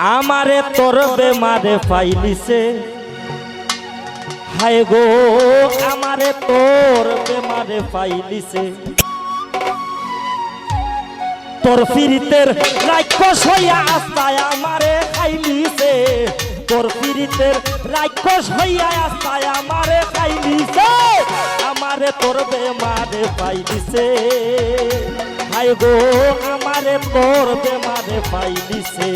আমারে তোর বেমারে পাইলিছে হায় গো, আমারে তোর বেমারে পাইলিছে তোর ফিরিতের রাক্ষস হইয়া আস্তায় আমারে খাইলিছে। তোর ফিরিতের রাক্ষস হইয়া আস্তায় আমারে খাইলিছে। আমারে তোর বেমারে পাইলিছে হায় গো আমারে তোর বেমারে পাইলিছে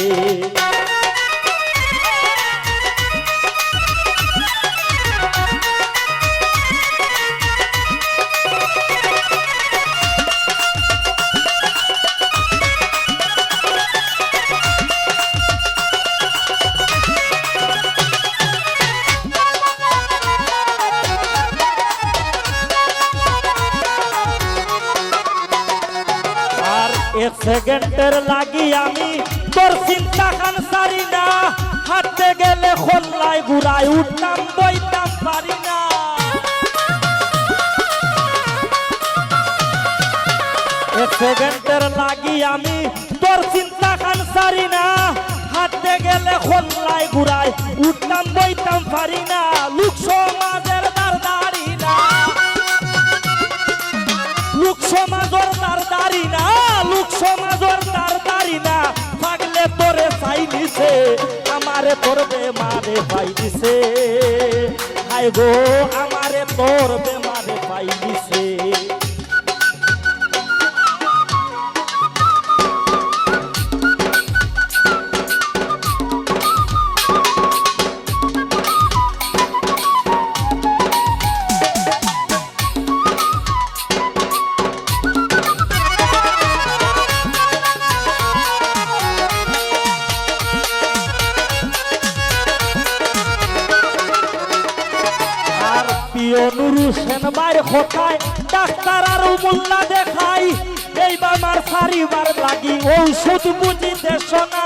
এক সেকেন্ডের লাগি আমি। তোর চিন্তা খান সারি না। হাতে গেলে খোল্লাই ঘুরাই উঠতাম, বইতাম পারি না। এক সেকেন্ডের লাগি আমি। তোর চিন্তা খান সারি না। হাতে গেলে খোল্লাই ঘুরাই উঠতাম, বইতাম পারি না। লোক সমাজের দার দাঁড়ি না। লোক সমাজর তার দাড়ি না। সমাজর তার তারি না থাকলে তোরে চাই দিছে আমারে তোর বেমারে পাই দিছে হায় গো, আমারে তোর বেমারে পাই দিছে ডাক্তার আর মোল্লা দেখাই। এইবার মার সারিবার লাগি ঔষধ শোনা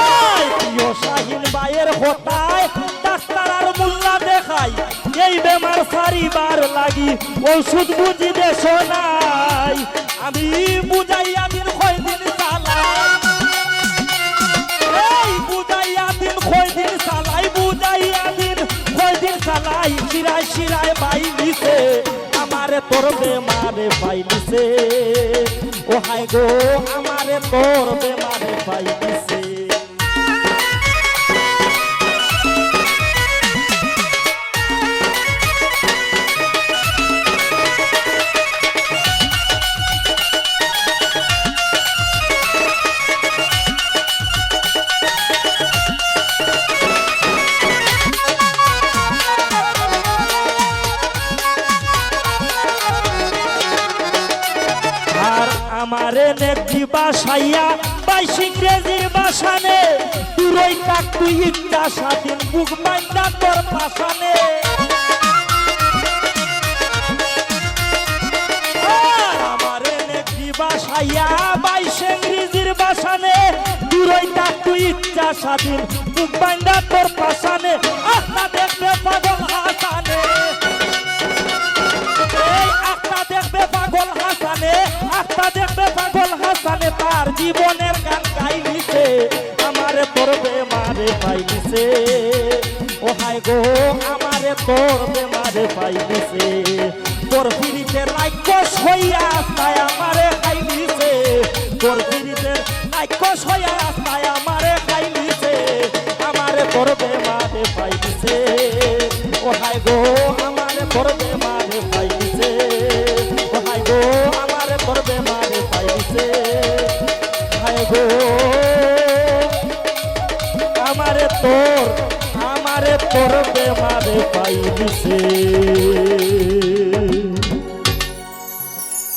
এই প্রিয় শাহিন বাইয়ের হতায় ডাক্তার আর মোল্লা দেখাই। এই বেমার সারিবার লাগি ঔষধ বুঝিতে শোনাই আমি বুঝাইয়া দিন কয়দিন শিরায় বাই দিছে আমারে তোর বেমারে বাই দিছে ও হাই গো, আমারে তোর বেমারে পাই আমারে নেত্রী বাসাইয়া বাইশ ইংরেজির বাসানে। তুরই কাক তুই ইচ্ছা স্বাধীন বুক মাইন্দা তোর আর আমারে নেত্রী বাসাইয়া বাইশ ইংরেজির বাসানে। কাক তুই ইচ্ছা স্বাধীন বুক তোর পাশানে আহা জীবনের গান গাইলিছে, আমারে তোর বেমারে পাইলিছে। ও হাই গো, আমারে তোর বেমারে পাইলিছে। তোর ফিরিতে রাক্ষস হইয়া আস্তায় আমারে খাইলিছে তোর ফিরিতে রাক্ষস হইয়া আস্তায় গো আমারে তোর আমারে তোর বেমারে পাইলিছে।